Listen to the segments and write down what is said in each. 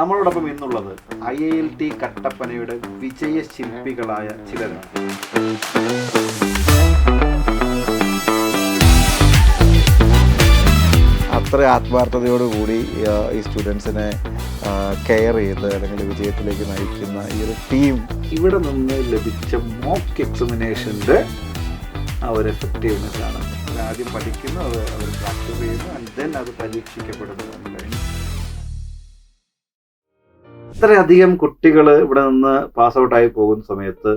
നമ്മളോടൊപ്പം ഇന്നുള്ളത് I I L T കട്ടപ്പനയുടെ വിജയ ശില്പികളായ ചിലരാണ്. അത്ര ആത്മാർത്ഥതയോടുകൂടി ഈ സ്റ്റുഡൻസിനെ കെയർ ചെയ്ത് അല്ലെങ്കിൽ വിജയത്തിലേക്ക് നയിക്കുന്ന ഈ ഒരു ടീം ഇവിടെ നിന്ന് ലഭിച്ച മോക്ക് എക്സാമിനേഷന്റെ ആ ഒരു എഫക്റ്റീവ്നെസ് ആണ് ആദ്യം പഠിക്കുന്നു അത് അവർ പ്രാക്ടീസ് ചെയ്യുന്നു ആൻഡ് ദെൻ അത് പരീക്ഷിക്കപ്പെടുന്നു. ഇത്രയധികം കുട്ടികൾ ഇവിടെ നിന്ന് പാസ് ഔട്ടായി പോകുന്ന സമയത്ത്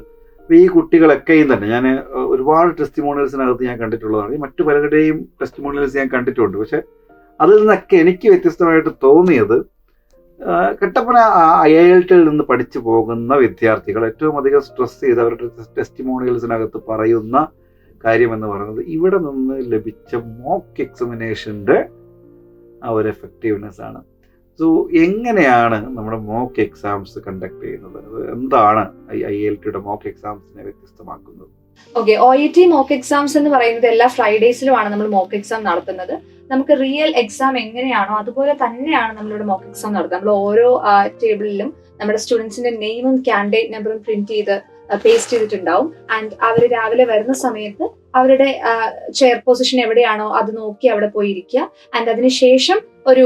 ഈ കുട്ടികളൊക്കെയും തന്നെ. ഞാൻ ഒരുപാട് ടെസ്റ്റിമോണിയൽസിനകത്ത് ഞാൻ കണ്ടിട്ടുള്ളതാണ്. മറ്റു പലരുടെയും ടെസ്റ്റിമോണിയൽസ് ഞാൻ കണ്ടിട്ടുണ്ട്. പക്ഷെ അതിൽ നിന്നൊക്കെ എനിക്ക് വ്യത്യസ്തമായിട്ട് തോന്നിയത് Kattappana Kattappana I I L ടിയിൽ നിന്ന് പഠിച്ചു പോകുന്ന വിദ്യാർത്ഥികൾ ഏറ്റവും അധികം സ്ട്രെസ് ചെയ്ത് അവരുടെ ടെസ്റ്റിമോണിയൽസിനകത്ത് പറയുന്ന കാര്യം എന്ന് പറയുന്നത് ഇവിടെ നിന്ന് ലഭിച്ച മോക്ക് എക്സാമിനേഷന്റെ ആ ഒരു എഫക്റ്റീവ്നെസ് ആണ്. സോ എങ്ങനെയാണ് നമ്മുടെ മോക്ക് എക്സാംസ് കണ്ടക്ട് ചെയ്യുന്നത്? എന്താണ് ഐ എൽ ടിയുടെ മോക്ക് എക്സാംസിനെ വ്യത്യസ്തമാക്കുന്നത്? Okay O E T mock exams എന്ന് പറയുന്നത് എല്ലാ ഫ്രൈഡേസിലുമാണ് നമ്മൾ മോക്ക് എക്സാം നടത്തുന്നത്. നമുക്ക് റിയൽ എക്സാം എങ്ങനെയാണോ അതുപോലെ തന്നെയാണ് നമ്മളിവിടെ മോക്ക് എക്സാം നടത്തുന്നത് നമ്മൾ ഓരോ ടേബിളിലും നമ്മുടെ സ്റ്റുഡൻസിന്റെ നെയിമും കാൻഡിഡേറ്റ് നമ്പറും പ്രിന്റ് ചെയ്ത് പേസ്റ്റ് ചെയ്തിട്ടുണ്ടാവും. ആൻഡ് അവർ രാവിലെ വരുന്ന സമയത്ത് അവരുടെ ചെയർ പൊസിഷൻ എവിടെയാണോ അത് നോക്കി അവിടെ പോയിരിക്കുക. ആൻഡ് അതിനുശേഷം ഒരു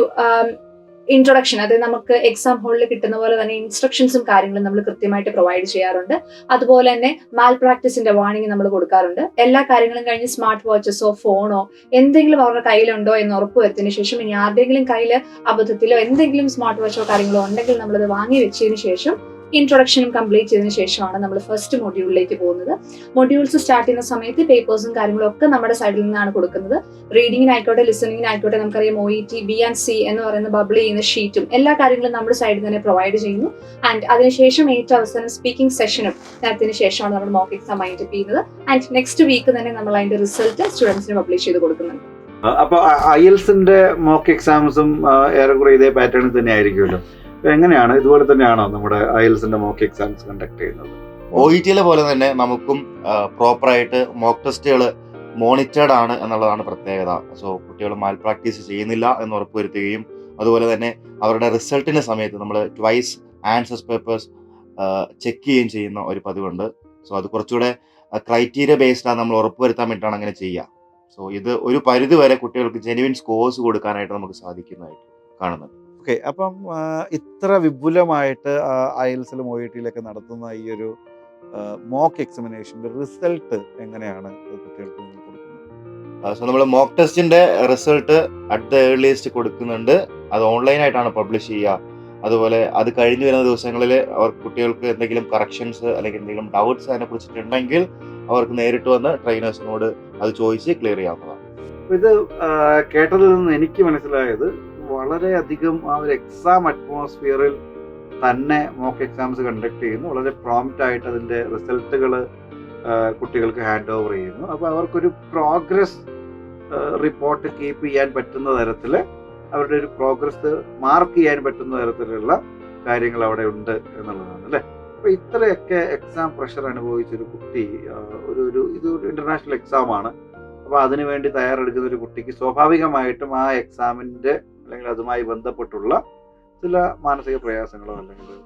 ഇൻട്രൊഡക്ഷൻ അതായത് നമുക്ക് എക്സാം ഹോളിൽ കിട്ടുന്ന പോലെ തന്നെ ഇൻസ്ട്രക്ഷൻസും കാര്യങ്ങളും നമ്മൾ കൃത്യമായിട്ട് പ്രൊവൈഡ് ചെയ്യാറുണ്ട്. അതുപോലെ തന്നെ മാൽ പ്രാക്ടീസിന്റെ വാണിംഗ് നമ്മൾ കൊടുക്കാറുണ്ട്. എല്ലാ കാര്യങ്ങളും കഴിഞ്ഞ് സ്മാർട്ട് വാച്ചസോ ഫോണോ എന്തെങ്കിലും അവരുടെ കയ്യിലുണ്ടോ എന്ന് ഉറപ്പുവരുത്തിന് ശേഷം ഇനി ആരുടെങ്കിലും കയ്യിൽ അബദ്ധത്തിലോ എന്തെങ്കിലും സ്മാർട്ട് വാച്ചോ കാര്യങ്ങളോ ഉണ്ടെങ്കിൽ നമ്മളത് വാങ്ങി വെച്ചതിന് ശേഷം ഇൻട്രൊഡക്ഷനും കംപ്ലീറ്റ് ചെയ്തതിനു ശേഷമാണ് നമ്മൾ ഫസ്റ്റ് മൊഡ്യൂളിലേക്ക് പോകുന്നത്. മൊഡ്യൂൾസ് സ്റ്റാർട്ട് ചെയ്യുന്ന സമയത്ത് പേപ്പേഴ്സും കാര്യങ്ങളും ഒക്കെ നമ്മുടെ സൈഡിൽ നിന്നാണ് കൊടുക്കുന്നത്. റീഡിങ്ങിനായിക്കോട്ടെ ലിസണിങ്ങിനായിക്കോട്ടെ നമുക്കറിയാം O E T B and C എന്ന് പറയുന്ന ബബിൾ ചെയ്യുന്ന ഷീറ്റും എല്ലാ കാര്യങ്ങളും നമ്മുടെ സൈഡിൽ തന്നെ പ്രൊവൈഡ് ചെയ്യുന്നു. ആൻഡ് അതിനുശേഷം ഏറ്റവും അവസാനം സ്പീക്കിംഗ് സെഷനും നേരത്തിന് ശേഷമാണ് നമ്മൾ മോക്ക് എക്സാം മൈൻഡ് ചെയ്യുന്നത്. ആൻഡ് നെക്സ്റ്റ് വീക്ക് തന്നെ നമ്മൾ അതിന്റെ റിസൾട്ട് സ്റ്റുഡൻസിന് പബ്ലിഷ് ചെയ്ത് കൊടുക്കുന്നുണ്ട്. അപ്പൊ ഐ എൽസിന്റെ മോക്ക് എക്സാംസും ഏറെക്കുറെ ഇതേ പാറ്റേണിൽ തന്നെ ആയിരിക്കുമല്ലോ എങ്ങനെയാണ്? ഇതുപോലെ തന്നെയാണോ നമ്മുടെ ഐഎൽസിന്റെ എൽസിന്റെ മോക്ക് എക്സാംസ് കണ്ടക്ട് ചെയ്യുന്നത്? ഒ ഇ ടിയിലെ പോലെ തന്നെ നമുക്കും പ്രോപ്പറായിട്ട് മോക്ക് ടെസ്റ്റുകൾ മോണിറ്റേർഡ് ആണ് എന്നുള്ളതാണ് പ്രത്യേകത. സോ കുട്ടികൾ മാൽ പ്രാക്ടീസ് ചെയ്യുന്നില്ല എന്ന് ഉറപ്പുവരുത്തുകയും അതുപോലെ തന്നെ അവരുടെ റിസൾട്ടിന്റെ സമയത്ത് നമ്മൾ ട്വൈസ് ആൻസേഴ്സ് പേപ്പേഴ്സ് ചെക്ക് ചെയ്യുകയും ചെയ്യുന്ന ഒരു പതിവുണ്ട്. സോ അത് കുറച്ചുകൂടെ ക്രൈറ്റീരിയ ബേസ്ഡാണ് നമ്മൾ ഉറപ്പുവരുത്താൻ വേണ്ടിയിട്ടാണ് അങ്ങനെ ചെയ്യുക. സോ ഇത് ഒരു പരിധി വരെ കുട്ടികൾക്ക് ജെനുവിൻ സ്കോഴ്സ് കൊടുക്കാനായിട്ട് നമുക്ക് സാധിക്കുന്നതായിട്ട് കാണുന്നുണ്ട്. ഓക്കെ അപ്പം ഇത്ര വിപുലമായിട്ട് ഐഎൽസിലും ഒ ഇ ടിയിലൊക്കെ നടത്തുന്ന ഈ ഒരു മോക്ക് എക്സാമിനേഷന്റെ റിസൾട്ട് എങ്ങനെയാണ് കുട്ടികൾക്ക് സോ നമ്മൾ മോക്ക് ടെസ്റ്റിന്റെ റിസൾട്ട് അറ്റ് ദ ഏർലിയസ്റ്റ് കൊടുക്കുന്നുണ്ട്. അത് ഓൺലൈനായിട്ടാണ് പബ്ലിഷ് ചെയ്യുക. അതുപോലെ അത് കഴിഞ്ഞു വരുന്ന ദിവസങ്ങളിൽ അവർ കുട്ടികൾക്ക് എന്തെങ്കിലും കറക്ഷൻസ് അല്ലെങ്കിൽ എന്തെങ്കിലും ഡൗട്ട്സ് അതിനെ കുറിച്ചിട്ടുണ്ടെങ്കിൽ അവർക്ക് നേരിട്ട് വന്ന് ട്രെയിനേഴ്സിനോട് അത് ചോദിച്ച് ക്ലിയർ ചെയ്യാവുന്നതാണ്. ഇത് കേട്ടതിൽ നിന്ന് എനിക്ക് മനസ്സിലായത് വളരെയധികം ആ ഒരു എക്സാം അറ്റ്മോസ്ഫിയറിൽ തന്നെ മോക്ക് എക്സാംസ് കണ്ടക്ട് ചെയ്യുന്നു. വളരെ പ്രോംപ്റ്റ് ആയിട്ട് അതിന്റെ റിസൾട്ടുകൾ കുട്ടികൾക്ക് ഹാൻഡ് ഓവർ ചെയ്യുന്നു. അപ്പോൾ അവർക്കൊരു പ്രോഗ്രസ് റിപ്പോർട്ട് കീപ്പ് ചെയ്യാൻ പറ്റുന്ന തരത്തിൽ അവരുടെ ഒരു പ്രോഗ്രസ് മാർക്ക് ചെയ്യാൻ പറ്റുന്ന തരത്തിലുള്ള കാര്യങ്ങൾ അവിടെ ഉണ്ട് എന്നുള്ളതാണ് അല്ലേ? അപ്പോൾ ഇത്രയൊക്കെ എക്സാം പ്രഷർ അനുഭവിച്ചൊരു കുട്ടി ഒരു ഒരു ഇത് ഒരു ഇന്റർനാഷണൽ എക്സാം ആണ്. അപ്പോൾ അതിനുവേണ്ടി തയ്യാറെടുക്കുന്ന ഒരു കുട്ടിക്ക് സ്വാഭാവികമായിട്ടും ആ എക്സാമിന്റെ അല്ലെങ്കിൽ അതുമായി ബന്ധപ്പെട്ടുള്ള ചില മാനസിക പ്രയാസങ്ങളോ അല്ലെങ്കിൽ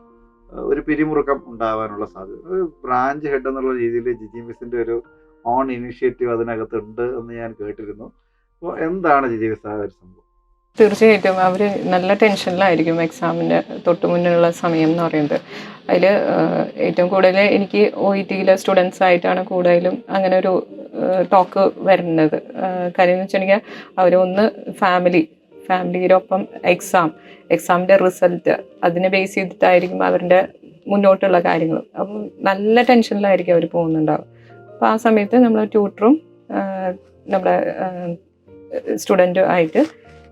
ഒരു പിരിമുറുക്കം ഉണ്ടാവാനുള്ള സാധ്യത. ഒരു ബ്രാഞ്ച് ഹെഡ് എന്നുള്ള രീതിയിൽ ജിജി മിസിന്റെ ഒരു ഓൺ ഇനിഷ്യേറ്റീവ് അതിനകത്തുണ്ട് എന്ന് ഞാൻ കേട്ടിരുന്നു. അപ്പോൾ എന്താണ് ജിജി മിസ് ആ ഒരു സംഭവം? തീർച്ചയായിട്ടും അവർ നല്ല ടെൻഷനിലായിരിക്കും എക്സാമിന്റെ തൊട്ട് മുന്നിലുള്ള സമയം എന്ന് പറയുന്നത്. അതിൽ ഏറ്റവും കൂടുതൽ എനിക്ക് ഒ ഇ ടിയിലെ സ്റ്റുഡൻസ് ആയിട്ടാണ് കൂടുതലും അങ്ങനെ ഒരു ടോക്ക് വരുന്നത്. കാര്യം എന്ന് വെച്ചിട്ടുണ്ടെങ്കിൽ അവരൊന്ന് ഫാമിലി ഫാമിലിയുടെ ഒപ്പം എക്സാം എക്സാമിന്റെ റിസൾട്ട് അതിനെ ബേസ് ചെയ്തിട്ടായിരിക്കും അവരുടെ മുന്നോട്ടുള്ള കാര്യങ്ങൾ. അപ്പം നല്ല ടെൻഷനിലായിരിക്കും അവർ പോകുന്നുണ്ടാവും അപ്പോൾ ആ സമയത്ത് നമ്മൾ ട്യൂട്ടറും നമ്മുടെ സ്റ്റുഡന്റും ആയിട്ട്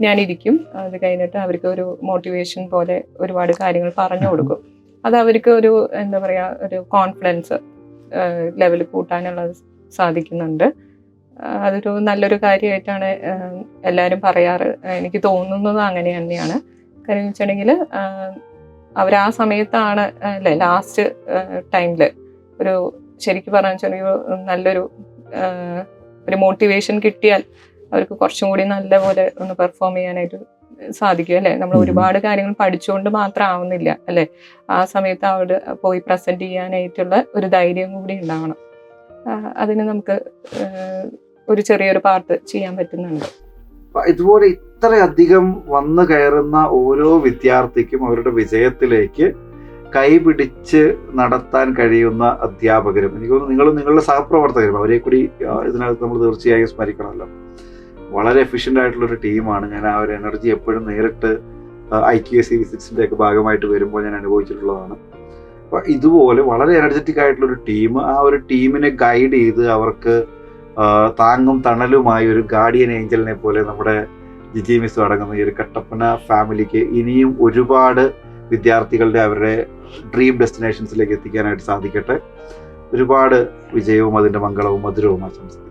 ഞാനിരിക്കും. അത് കഴിഞ്ഞിട്ട് അവർക്ക് ഒരു മോട്ടിവേഷൻ പോലെ ഒരുപാട് കാര്യങ്ങൾ പറഞ്ഞു കൊടുക്കും. അത് അവർക്ക് ഒരു എന്താ പറയുക ഒരു കോൺഫിഡൻസ് ലെവൽ കൂട്ടാനുള്ളത് സാധിക്കുന്നുണ്ട്. അതൊരു നല്ലൊരു കാര്യമായിട്ടാണ് എല്ലാവരും പറയാറ്. എനിക്ക് തോന്നുന്നത് അങ്ങനെ തന്നെയാണ്. കാര്യം വെച്ചിട്ടുണ്ടെങ്കിൽ അവർ ആ സമയത്താണ് അല്ലേ ലാസ്റ്റ് ടൈമിൽ ഒരു ശരിക്കും പറഞ്ഞു വെച്ചിട്ടുണ്ടെങ്കിൽ നല്ലൊരു ഒരു മോട്ടിവേഷൻ കിട്ടിയാൽ അവർക്ക് കുറച്ചും കൂടി നല്ല പോലെ ഒന്ന് പെർഫോം ചെയ്യാനായിട്ട് സാധിക്കും അല്ലെ? നമ്മൾ ഒരുപാട് കാര്യങ്ങൾ പഠിച്ചുകൊണ്ട് മാത്രം ആവുന്നില്ല അല്ലെ? ആ സമയത്ത് അവിടെ പോയി പ്രസന്റ് ചെയ്യാനായിട്ടുള്ള ഒരു ധൈര്യം കൂടി ഉണ്ടാവണം. അതിന് നമുക്ക് ഒരു ചെറിയൊരു പാർട്ട് ചെയ്യാൻ പറ്റുന്നുണ്ട്. ഇതുപോലെ ഇത്രയധികം വന്നു കയറുന്ന ഓരോ വിദ്യാർത്ഥിക്കും അവരുടെ വിജയത്തിലേക്ക് കൈപിടിച്ച് നടത്താൻ കഴിയുന്ന അധ്യാപകരും എനിക്ക് തോന്നുന്നു നിങ്ങളും നിങ്ങളുടെ സഹപ്രവർത്തകരും അവരെ കൂടി ഇതിനകത്ത് നമ്മൾ തീർച്ചയായും സ്മരിക്കണമല്ലോ. വളരെ എഫിഷ്യന്റ് ആയിട്ടുള്ള ഒരു ടീമാണ്. ഞാൻ ആ ഒരു എനർജി എപ്പോഴും നേരിട്ട് ഐ ക്യു എസ് സി വിസിറ്റ്സിന്റെ ഒക്കെ ഭാഗമായിട്ട് വരുമ്പോൾ ഞാൻ അനുഭവിച്ചിട്ടുള്ളതാണ്. അപ്പോൾ ഇതുപോലെ വളരെ എനർജറ്റിക് ആയിട്ടുള്ളൊരു ടീം ആ ഒരു ടീമിനെ ഗൈഡ് ചെയ്ത് അവർക്ക് താങ്ങും തണലുമായ ഒരു ഗാർഡിയൻ ഏഞ്ചലിനെ പോലെ നമ്മുടെ ജിജി മിസ് അടങ്ങുന്ന ഈ ഒരു കട്ടപ്പന ഫാമിലിക്ക് ഇനിയും ഒരുപാട് വിദ്യാർത്ഥികളുടെ അവരുടെ ഡ്രീം ഡെസ്റ്റിനേഷൻസിലേക്ക് എത്തിക്കാനായിട്ട് സാധിക്കട്ടെ. ഒരുപാട് വിജയവും അതിന്റെ മംഗളവും മധുരവും ആശംസിക്കുന്നു